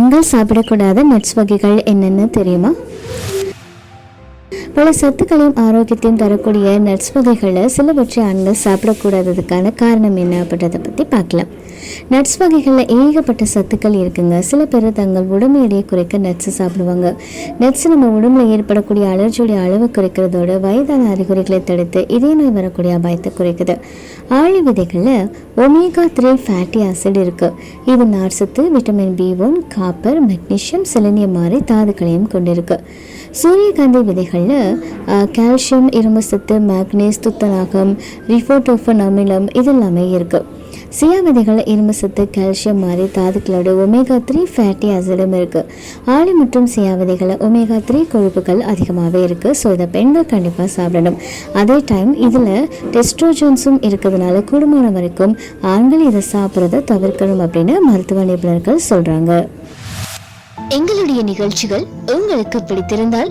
ஆண்கள் சாப்பிடக்கூடாத நட்ஸ் வகைகள் என்னென்னு தெரியுமா? பல சத்துக்களையும் ஆரோக்கியத்தையும் தரக்கூடிய நட்ஸ் வகைகளில் சிலவற்றை ஆண்கள் சாப்பிடக்கூடாததுக்கான காரணம் என்ன அப்படின்றத பற்றி பார்க்கலாம். நட்ஸ் வகைகளில் ஏகப்பட்ட சத்துக்கள் இருக்குங்க. சில பேர் தங்கள் உடம்பு எடையை குறைக்க நட்ஸ் சாப்பிடுவாங்க. நட்ஸ் நம்ம உடம்புல ஏற்படக்கூடிய அலர்ஜியுடைய அளவு குறைக்கிறதோட வயதான அறிகுறிகளை தடுத்து இதய நோய் வரக்கூடிய அபாயத்தை குறைக்குது. ஆழி விதைகளில் ஒமேகா த்ரீ ஃபேட்டி ஆசிட் இருக்கு. இது நார்சத்து vitamin B one copper magnesium selenium மாதிரி தாதுக்களையும் கொண்டிருக்கு. சூரியகாந்தி விதைகளில் கால்சியம் இரும்பு சத்து மேக்னீஸ் துத்தநாகம் ரிஃபோட்டோஃபன் அமிலம் இதெல்லாமே இருக்குது சியா இரும்பு சத்து கால்சியம் மாதிரி தாதுக்களோட ஒமேகா த்ரீ ஃபேட்டி ஆசிடும் இருக்குது ஆலி மற்றும் சியா விதைகளில் ஒமேகா த்ரீ கொழுப்புகள் அதிகமாகவே இருக்குது ஸோ இதை பெண்கள் கண்டிப்பாக சாப்பிடணும். அதே டைம் இதில் டெஸ்ட்ரோஜன்ஸும் இருக்கிறதுனால கூடுமான வரைக்கும் ஆண்கள் இதை சாப்பிட்றத தவிர்க்கணும் அப்படின்னு மருத்துவ நிபுணர்கள் சொல்கிறாங்க எங்களுடைய நிகழ்ச்சிகள் உங்களுக்கு பிடித்திருந்தால்